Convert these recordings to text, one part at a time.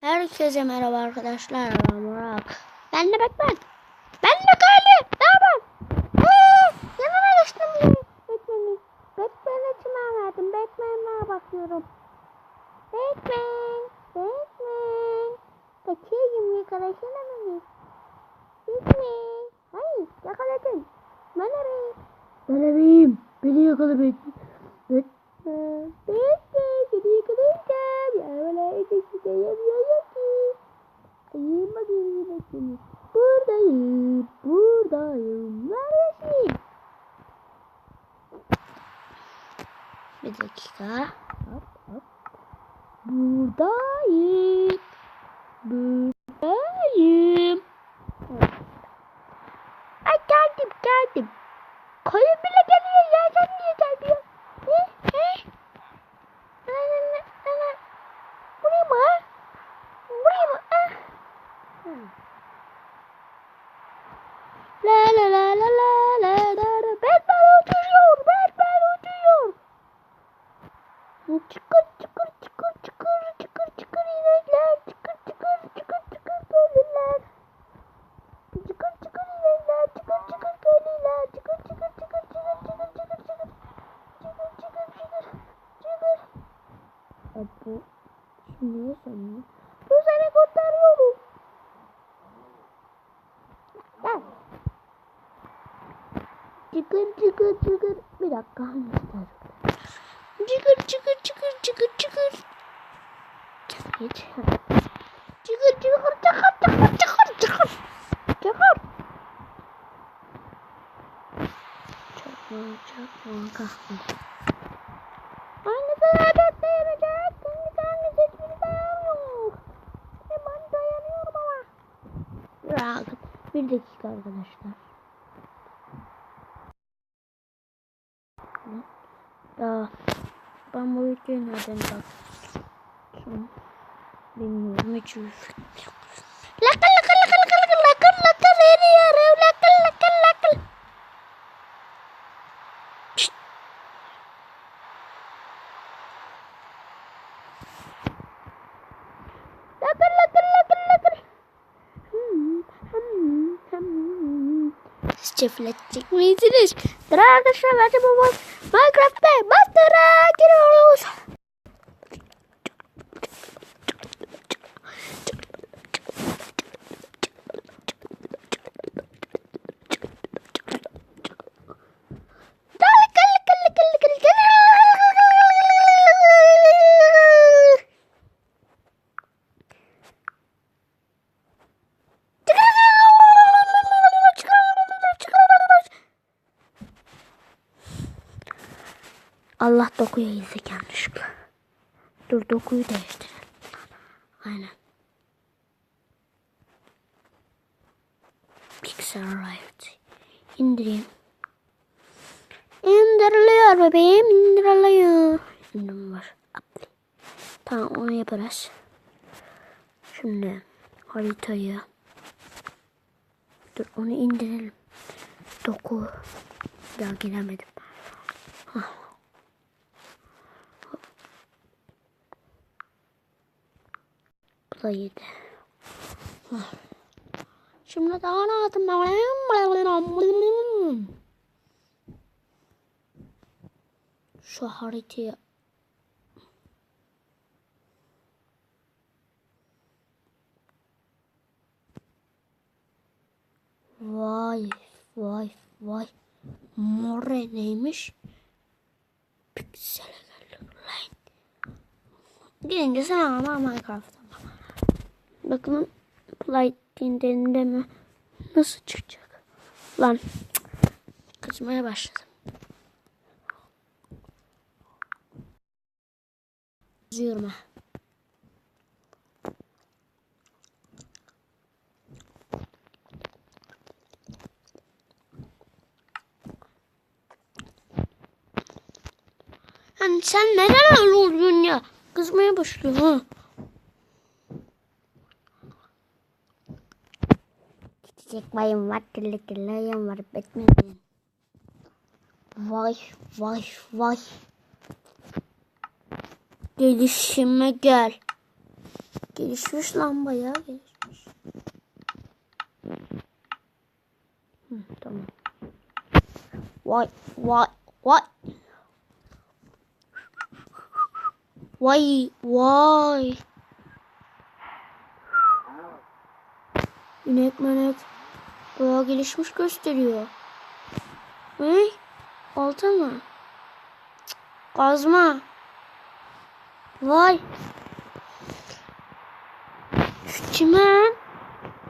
Herkese merhaba arkadaşlar. Ben Murat. Ben de Batman. Ben de Kaylı. Ne yapalım? Eee, yanına geçtim. Batman'i. Batman'e çimen verdim. Batman'e bakıyorum. Batman. Batman. Kaçayım yakalasana beni. Batman. Hayır yakaladın. Ben arayayım. Ben arayayım. Beni yakala. Batman. Batman. Seni yakalayacağım. Ya böyle hiçbir şey yapmıyor ki. Ayım bakayım yine seni. Buradayım. Buradayım. Neredesin? Bir dakika. Hop hop. Buradayım. Buradayım. Ay geldim geldim. Koyun bile geliyor ya sen niye sanıyor? Bu seni kurtarıyorum. Gel. Çıkır çıkır çıkır. Bir dakika hangisi Çıkır çıkır çıkır çıkır çıkır. Geç. Çıkır çıkır çıkır çıkır çıkır çıkır. Çıkır. Çakma çakma kahve. Bir dakika arkadaşlar. Ya ben bu videoyu nereden baktım? Bilmiyorum hiç Çekmeysiniz. Dur arkadaşlar bence bu Minecraft'ta Master'a giriyoruz. Allah dokuya izle yanlışlıkla. Dur dokuyu değiştirelim. Aynen. Pixel Riot. İndireyim. İndiriliyor bebeğim. indiriliyor. İndirim var. Tamam onu yaparız. Şimdi haritayı. Dur onu indirelim. Doku. Ya giremedim. Hah. Şimdi daha ben? Şu haritayı Vay vay vay. More neymiş? Piksele geldik lan. Gidince sen ama Minecraft'ta. Bakın play dinlerinde mi? Nasıl çıkacak? Lan cık, kızmaya başladım. Hani sen neden öyle ya? Kızmaya başlıyor ha. Çiçek bayım var, kirli kirli ayım var, Batman'in. Vay, vay, vay. Gelişime gel. Gelişmiş lan bayağı gelişmiş. Hı, tamam. Vay vay vay. Vay vay. İnek menek bayağı gelişmiş gösteriyor. Ne? Altın mı? Kazma. Vay. Çimen.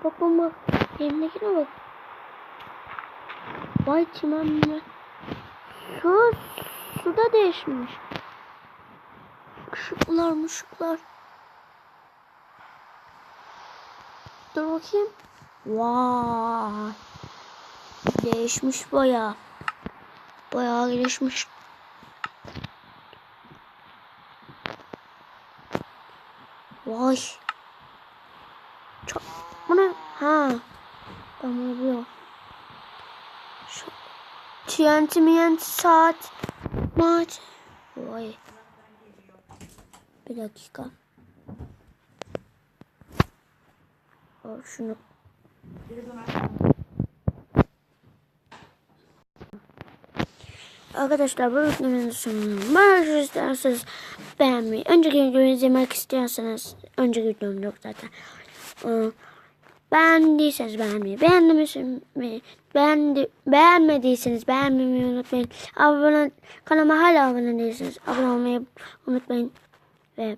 Bak bak bak. Elimdekine bak. Vay çimen mi? Su, su da değişmiş. Işıklar mışıklar. Dur bakayım. Vay. Değişmiş baya. Bayağı gelişmiş. Vay. Çok... Bu ne? Ha. Bunu biliyorum. Şu... TNT saat. Maç. Vay. Bir dakika. Al şunu. Arkadaşlar bu videonun sonuna isterseniz beğenmeyi. Önceki videoyu izlemek istiyorsanız önceki videom yok zaten. Ee, Beğendiyseniz beğenmeyi, beğendiyseniz beğendi, beğenmediyseniz beğenmeyi unutmayın. Abone kanalıma hala abone değilseniz abone olmayı unutmayın ve